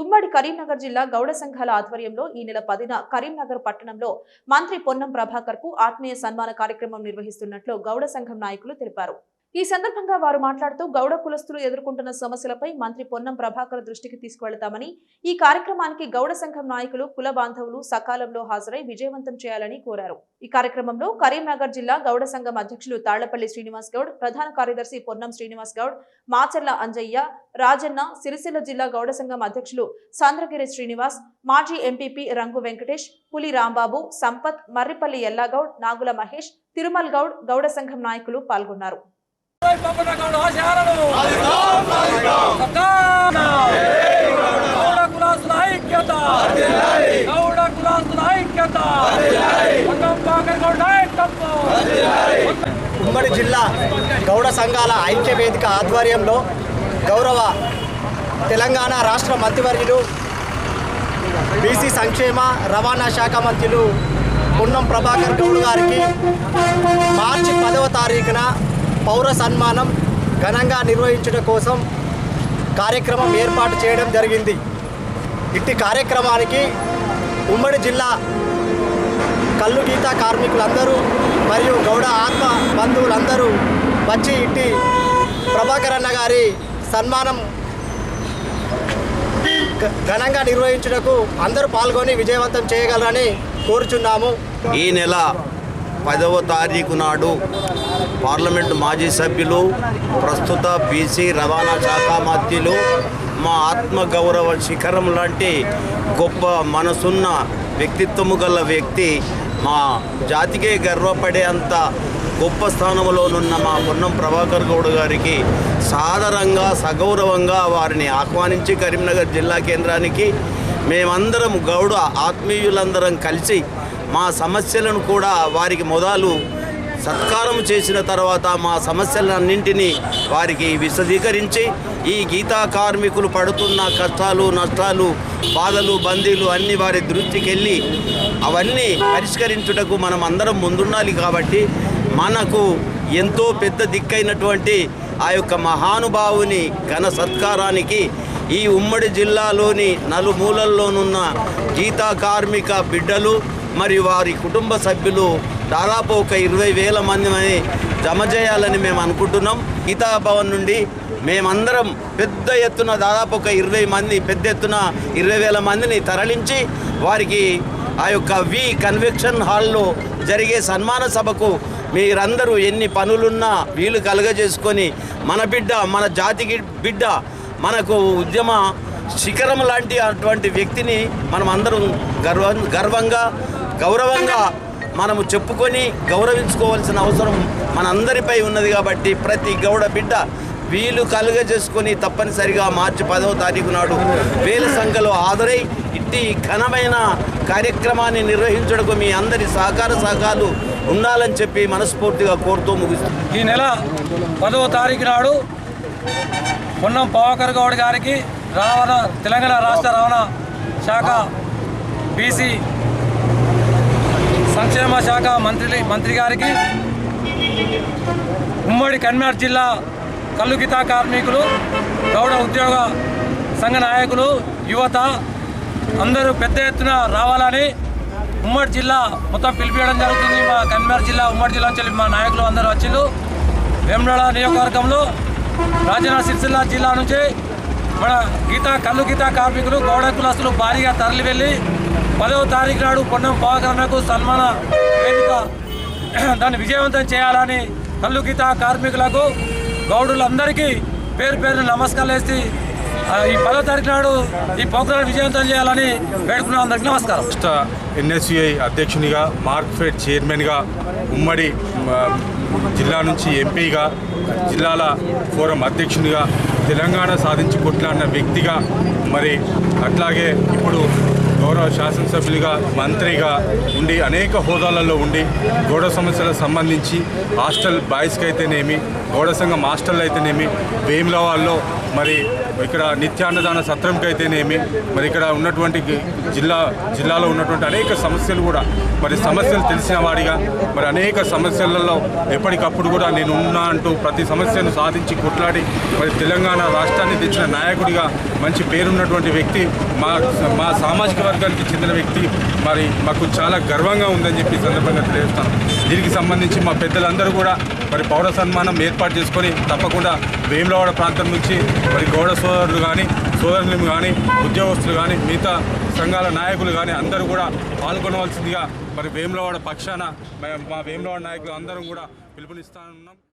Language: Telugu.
ఉమ్మడి కరీంనగర్ జిల్లా గౌడ సంఘాల ఆధ్వర్యంలో ఈ నెల పదిన కరీంనగర్ పట్టణంలో మంత్రి పొన్నం ప్రభాకర్కు ఆత్మీయ సన్మాన కార్యక్రమం నిర్వహిస్తున్నట్లు గౌడ సంఘం నాయకులు తెలిపారు. ఈ సందర్భంగా వారు మాట్లాడుతూ గౌడ కులస్తులు ఎదుర్కొంటున్న సమస్యలపై మంత్రి పొన్నం ప్రభాకర్ దృష్టికి తీసుకువెళతామని ఈ కార్యక్రమానికి గౌడ సంఘం నాయకులు కుల బాంధవులు సకాలంలో హాజరై విజయవంతం చేయాలని కోరారు. ఈ కార్యక్రమంలో కరీంనగర్ జిల్లా గౌడ సంఘం అధ్యక్షులు తాళ్ళపల్లి శ్రీనివాస్ గౌడ్ ప్రధాన కార్యదర్శి పొన్నం శ్రీనివాస్ గౌడ్ మాచర్ల అంజయ్య రాజన్న సిరిసిల్ల జిల్లా గౌడ సంఘం అధ్యక్షులు సాంద్రగిరి శ్రీనివాస్ మాజీ ఎంపీపీ రంగు వెంకటేష్ పులి రాంబాబు సంపత్ మర్రిపల్లి ఎల్లాగౌడ్ నాగుల మహేష్ తిరుమల్ గౌడ్ గౌడ సంఘం నాయకులు పాల్గొన్నారు. ఉమ్మడి జిల్లా గౌడ సంఘాల ఐక్య వేదిక ఆధ్వర్యంలో గౌరవ తెలంగాణ రాష్ట్ర మంత్రివర్యులు బీసీ సంక్షేమ రవాణా శాఖ మంత్రులు పున్నం ప్రభాకర్ గౌడ్ గారికి మార్చి పదవ తారీఖున పౌర సన్మానం ఘనంగా నిర్వహించడం కోసం కార్యక్రమం ఏర్పాటు చేయడం జరిగింది. ఇట్టి కార్యక్రమానికి ఉమ్మడి జిల్లా కల్లు గీత కార్మికులందరూ మరియు గౌడ ఆత్మ బంధువులందరూ వచ్చి ఇట్టి ప్రభాకరన్న గారి సన్మానం ఘనంగా నిర్వహించుటకు అందరూ పాల్గొని విజయవంతం చేయగలరని కోరుచున్నాము. ఈ నెల పదవ తారీఖు నాడు పార్లమెంట్ మాజీ సభ్యులు ప్రస్తుత బీసీ రవాణా శాఖ మంత్రులు మా ఆత్మగౌరవ శిఖరం లాంటి గొప్ప మనసున్న వ్యక్తిత్వము గల వ్యక్తి మా జాతికే గర్వపడే అంత గొప్ప స్థానంలోనున్న మా పొన్నం ప్రభాకర్ గౌడ్ గారికి సాదరంగా సగౌరవంగా వారిని ఆహ్వానించి కరీంనగర్ జిల్లా కేంద్రానికి మేమందరం గౌడ ఆత్మీయులందరం కలిసి మా సమస్యలను కూడా వారికి మొదలు సత్కారం చేసిన తర్వాత మా సమస్యలన్నింటినీ వారికి విశదీకరించి ఈ గీతా కార్మికులు పడుతున్న కష్టాలు నష్టాలు బాధలు బందీలు అన్ని వారి దృష్టికి వెళ్ళి అవన్నీ పరిష్కరించుటకు మనం అందరం ముందుండాలి కాబట్టి మనకు ఎంతో పెద్ద దిక్కైనటువంటి ఆ యొక్క మహానుభావుని ఘన సత్కారానికి ఈ ఉమ్మడి జిల్లాలోని నలుమూలల్లోనున్న గీతా కార్మిక బిడ్డలు మరియు వారి కుటుంబ సభ్యులు దాదాపు ఒక ఇరవై వేల మంది జమ చేయాలని మేము అనుకుంటున్నాం. గీతా భవన్ నుండి మేమందరం పెద్ద ఎత్తున దాదాపు ఒక ఇరవై మంది పెద్ద ఎత్తున ఇరవై వేల మందిని తరలించి వారికి ఆ యొక్క వి కన్వెక్షన్ హాల్లో జరిగే సన్మాన సభకు మీరందరూ ఎన్ని పనులున్నా వీలు కలగజేసుకొని మన బిడ్డ మన జాతికి బిడ్డ మనకు ఉద్యమ శిఖరం లాంటి అటువంటి వ్యక్తిని మనం అందరం గర్వ గర్వంగా గౌరవంగా మనము చెప్పుకొని గౌరవించుకోవాల్సిన అవసరం మనందరిపై ఉన్నది కాబట్టి ప్రతి గౌడ బిడ్డ వీలు కలుగజేసుకొని తప్పనిసరిగా మార్చి పదవ తారీఖు నాడు వేల సంఖ్యలో హాజరై ఇట్టి ఘనమైన కార్యక్రమాన్ని నిర్వహించడకు మీ అందరి సహకార సహకారాలు ఉండాలని చెప్పి మనస్ఫూర్తిగా కోరుతూ ముగిస్తుంది ఈ నెల పదవ తారీఖు నాడు పొన్నం పవాకర్ గౌడ్ గారికి రావణ తెలంగాణ రాష్ట్ర రవాణా శాఖ బీసీ సంక్షేమ శాఖ మంత్రి మంత్రి గారికి ఉమ్మడి కన్మార్ జిల్లా కల్లుగితా కార్మికులు గౌడ ఉద్యోగ సంఘ నాయకులు యువత అందరూ పెద్ద ఎత్తున రావాలని ఉమ్మడి జిల్లా మొత్తం పిలిపించడం జరుగుతుంది. మా కన్మార్ జిల్లా ఉమ్మడి జిల్లా నుంచి మా నాయకులు అందరూ వచ్చిండు వేములవాడ నియోజకవర్గంలో రాజన్న సిరిసిల్ల జిల్లా నుంచి మన గీతా కల్లు గీతా కార్మికులు గౌడ కులస్తులు భారీగా తరలి వెళ్ళి పదవ తారీఖు నాడు పొన్నం పవకరణకు సన్మాన వేదిక దాన్ని విజయవంతం చేయాలని కల్లు కార్మికులకు గౌడులందరికీ పేరు పేరు నమస్కారాలు వేసి ఈ పదో తారీఖు నాడు ఈ పోగ్రాన్ని విజయవంతం చేయాలని వేడుకున్న. అందరికీ నమస్కారం. రాష్ట్ర ఎన్ఎస్యుఐ అధ్యక్షునిగా మార్క్ఫెడ్ చైర్మన్గా ఉమ్మడి జిల్లా నుంచి ఎంపీగా జిల్లాల ఫోరం అధ్యక్షునిగా తెలంగాణ సాధించి కొట్లాడిన వ్యక్తిగా మరి అట్లాగే ఇప్పుడు గౌరవ శాసనసభ్యులుగా మంత్రిగా ఉండి అనేక హోదాలలో ఉండి గౌడ సమస్యలకు సంబంధించి హాస్టల్ బాయ్స్కి అయితేనేమి గోడ సంఘం హాస్టల్ అయితేనేమి వేములవాడలో మరి ఇక్కడ నిత్యాన్నదాన సత్రంకి అయితేనేమి మరి ఇక్కడ ఉన్నటువంటి జిల్లా జిల్లాలో ఉన్నటువంటి అనేక సమస్యలు కూడా మరి సమస్యలు తెలిసిన వాడిగా మరి అనేక సమస్యలలో ఎప్పటికప్పుడు కూడా నేను ఉన్నా అంటూ ప్రతి సమస్యను సాధించి కొట్లాడి మరి తెలంగాణ రాష్ట్రాన్ని తెచ్చిన నాయకుడిగా మంచి పేరున్నటువంటి వ్యక్తి మా మా సామాజిక వర్గానికి చెందిన వ్యక్తి. మరి మాకు చాలా గర్వంగా ఉందని చెప్పి సందర్భంగా తెలియజేస్తాను. దీనికి సంబంధించి మా పెద్దలందరూ కూడా మరి పౌర సన్మానం ఏర్పాటు చేసుకొని తప్పకుండా వేములవాడ ప్రాంతం నుంచి మరి గౌడ సోదరులు కానీ సోదరులు కానీ ఉద్యోగస్తులు కానీ మిగతా సంఘాల నాయకులు కానీ అందరూ కూడా పాల్గొనవలసిందిగా మరి వేములవాడ పక్షాన మా వేములవాడ నాయకులు అందరం కూడా పిలుపునిస్తానున్నాం.